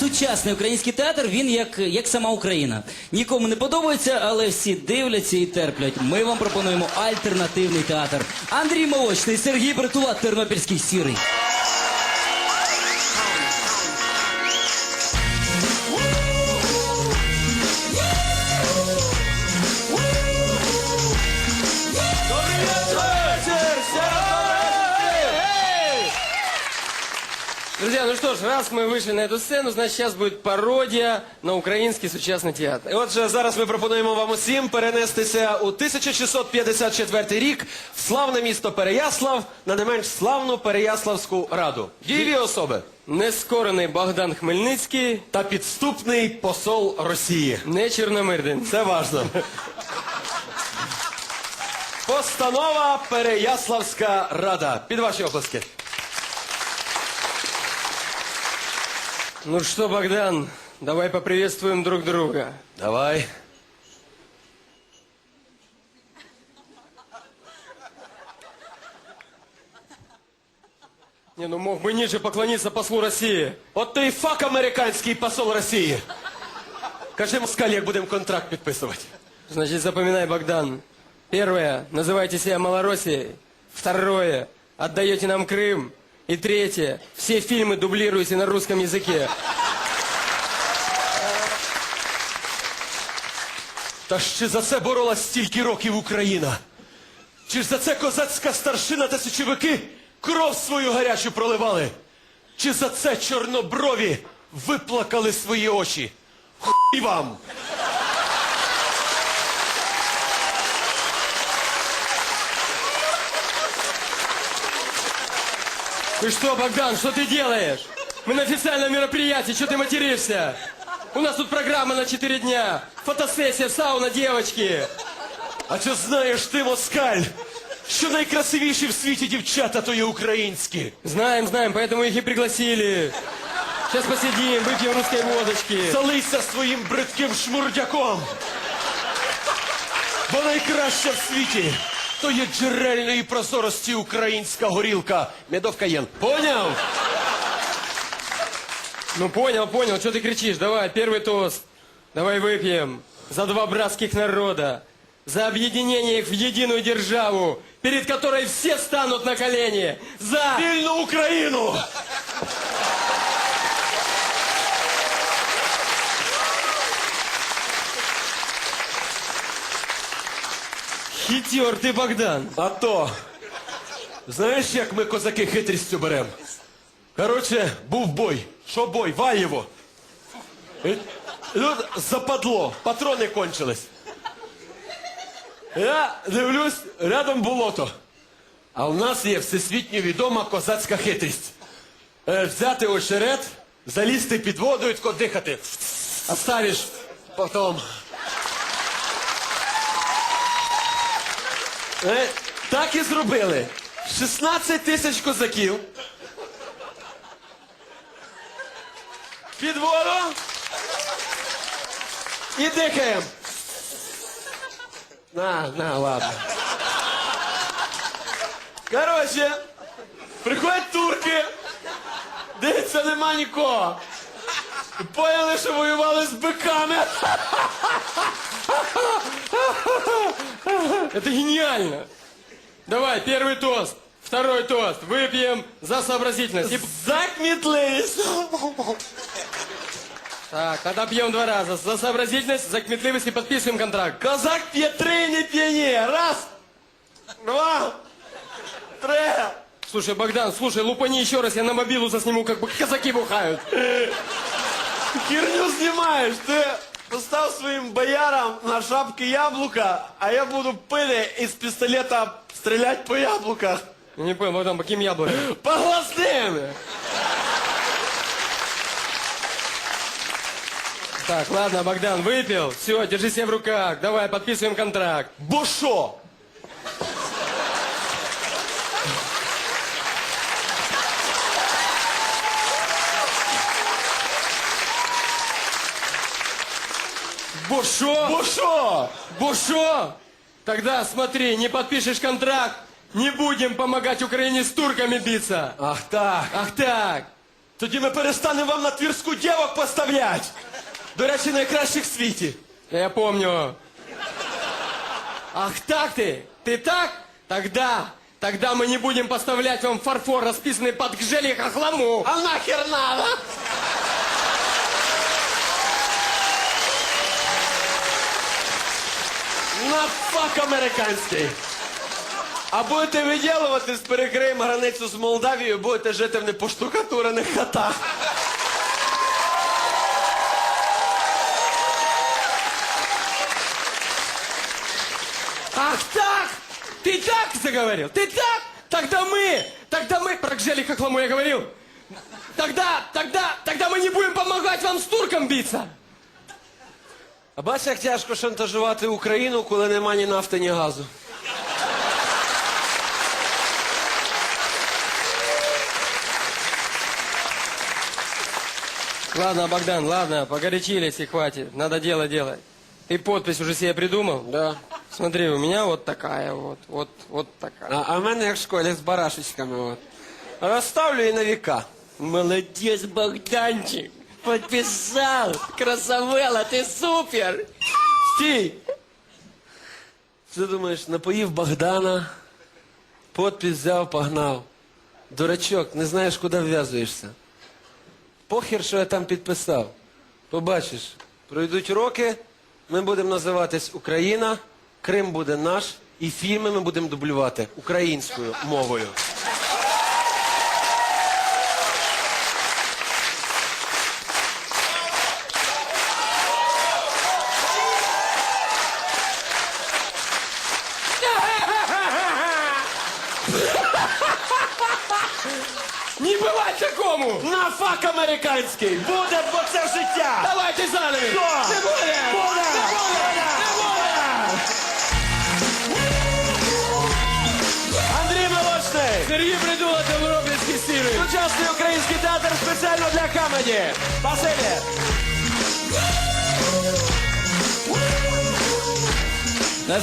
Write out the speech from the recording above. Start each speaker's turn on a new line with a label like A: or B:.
A: сучасний український театр, він як, як сама Україна. Нікому не подобається, але всі дивляться і терплять. Ми вам пропонуємо альтернативний театр. Андрій Молочний, Сергій Притула, Тернопільський сірий.
B: Друзья, ну что ж, раз мы вышли на эту сцену, значит сейчас будет пародия на украинский сучасный театр.
C: І Отже, зараз ми пропонуємо вам усім перенестися у 1654 рік в славне місто Переяслав на не менш славну Переяславську раду. Дієві особи
B: Нескорений Богдан Хмельницький,
C: та підступний посол Росії.
B: не Чорномирдин.
C: Це важно. Постанова Переяславська рада. Під ваші оплески.
B: Ну что, Богдан, давай поприветствуем друг друга.
C: Давай.
B: Не, ну мог бы ниже поклониться послу России.
C: От той фак американський посол Росії. Кажи москаль, як будемо контракт підписувати.
B: Значит, запоминай, Богдан. Первое, называйте себя Малороссией. Второе, отдаете нам Крым. И третье, все фильмы дублируете на русском языке.
C: Та чи за це боролась стільки років Україна? Чи ж за це козацька старшина та січовики кров свою гарячу проливали? Чи за це чорноброві виплакали свої очі? Хуй вам!
B: Ты что, Богдан, что ты делаешь? Мы на официальном мероприятии, что ты материшься? У нас тут программа на 4 дня. Фотосессия, сауна, девочки.
C: А чи знаєш ти, москаль, що найкрасивіші в світі дівчата то є українські?
B: Знаем, знаем, поэтому их и пригласили. Сейчас посидим, выпьем русской водочки.
C: Залийся своїм бридким шмурдяком. Бо найкраща в світі то є джерельної прозорості українська горілка. Медовка єн. Поняв?
B: Ну понял, понял, что ты кричишь? Давай, первый тост. Давай выпьем за два братских народа. За объединение их в единую державу, перед которой все станут на колени. За...
C: Вільну Україну!
B: Хитер ты, Богдан.
C: А то, знаєш, як ми козаки хитрістю берем? Короче, був бой. Що бой? Ваєво. І Тут западло, патрони кончились. Я дивлюсь, рядом болото. А в нас є всесвітньо відома козацька хитрість. Е, взяти очерет, залізти під воду і тако дихати. Оставиш потом. Е, так і зробили. 16 тисяч козаків. Під воду. І дихаємо. На, на, ладно. Короче, приходять турки. Дивиться, нема нікого. І Поняли, що воювали з биками.
B: Это гениально. Давай, первый тост. Второй тост. Выпьем за сообразительность. И-
C: За кмітливість.
B: Так, тогда пьем два раза. За сообразительность, за кметливость и подписываем контракт.
C: Козак п'є три, не п'яніє. Раз, два, три.
B: Слушай, Богдан, слушай, лупани еще раз, я на мобилу засниму, как бы казаки бухают.
C: Херню знімаєш. Ти постав своїм боярам на шапки яблука, а я буду пити із пістолета стріляти по яблуках.
B: Я не понял, Богдан, по каким яблокам?
C: По гласним.
B: Так, ладно, Богдан, выпил. Все, держи себя в руках. Давай, подписываем контракт.
C: Бо що?
B: Бо шо?
C: Бо що?
B: Бо шо? Тогда смотри, не подпишешь контракт, не будем помогать Украине с турками биться.
C: Ах так.
B: Ах так.
C: Тоді ми перестанемо вам на твірську дівок поставлять. До речі, найкращих в світі.
B: Я помню. Ах так ты? Ты так? Тогда, тогда мы не будем поставлять вам фарфор, расписанный под гжели хохлому.
C: А нахер надо? фак американський. А будете виділуватись, перекриємо границю з Молдавією, будете жити в непоштукатурених хатах.
B: Ах так? Ты так заговорил? Ты так? Тогда мы, тогда мы, про гжели хохлому я говорил. Тогда, тогда, тогда мы не будем помогать вам с турком биться.
C: А бачиш, як тяжко шантажувати Україну, коли нема ні нафти, ні газу.
B: Ладно, Богдан, ладно, погорячились и хватит. Надо дело делать. Ты подпись уже себе придумал?
C: Да.
B: Смотри, у меня вот такая вот, вот, вот такая.
C: А, а в мене як в школі з барашечками. От. Розставлю і на віка.
B: Молодец, Богданчик. Подписал. Красавела, ты супер.
C: Стій! Що думаєш, напоїв Богдана, подпись взяв, погнав. Дурачок, не знаєш, куди вв'язуєшся. Похер, що я там підписав. Побачиш, пройдуть роки, ми будемо називатись Україна, Крим буде наш, і фільми ми будемо дублювати українською мовою.
B: Не бывать такому!
C: На фак американський! Буде боксер життя!
B: Давайте залі!
C: Що?
B: Не буде!
C: Буде!
B: Не буде! Не буде!
C: Андрій Молочний!
B: Сергій Придула, Добробницький стіли!
C: Сучасний український театр спеціально для камеді! Спасибі!